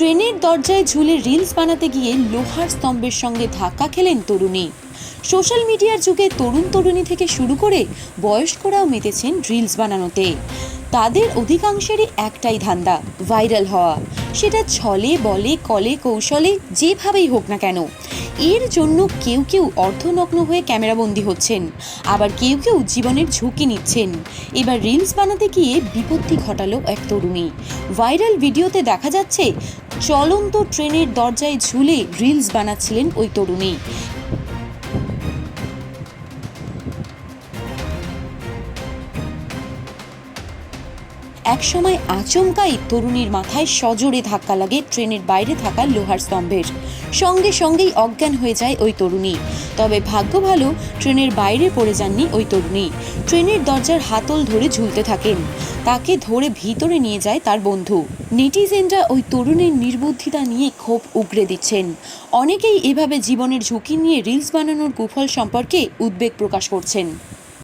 ট্রেনের দরজায় ঝুলে রিলস বানাতে গিয়ে লোহার স্তম্ভের সঙ্গে ধাক্কা খেলেন তরুণী। সোশ্যাল মিডিয়ার যুগে তরুণ তরুণী থেকে শুরু করে বয়স্করাও মেতেছেন রিলস বানানোতে। তাদের অধিকাংশেরই একটাই ধান্দা, ভাইরাল হওয়া। সেটা ছলে, বলে, কলে, কৌশলে, যেভাবেই হোক না কেন। এর জন্য কেউ কেউ অর্ধনগ্ন হয়ে ক্যামেরাবন্দি হচ্ছেন। আবার কেউ কেউ জীবনের ঝুঁকি নিচ্ছেন। এবার রিলস বানাতে গিয়ে বিপত্তি ঘটালো এক তরুণী। ভাইরাল ভিডিওতে দেখা যাচ্ছে, চলন্ত ট্রেনের দরজায় ঝুলে রিলস বানাচ্ছিলেন ওই তরুণী। একসময় আচমকাই তরুণীর মাথায় সজোরে ধাক্কা লাগে ট্রেনের বাইরে থাকা লোহার স্তম্ভের। সঙ্গে সঙ্গেই অজ্ঞান হয়ে যায় ওই তরুণী। তবে ভাগ্য ভালো, ট্রেনের বাইরে পড়ে যাননি ওই তরুণী। ট্রেনের দরজার হাতল ধরে ঝুলতে থাকেন। তাকে ধরে ভিতরে নিয়ে যায় তার বন্ধু। নেটিজেনরা ওই তরুণীর নির্বুদ্ধিতা নিয়ে ক্ষোভ উগরে দিচ্ছেন। অনেকেই এভাবে জীবনের ঝুঁকি নিয়ে রিলস বানানোর কুফল সম্পর্কে উদ্বেগ প্রকাশ করছেন।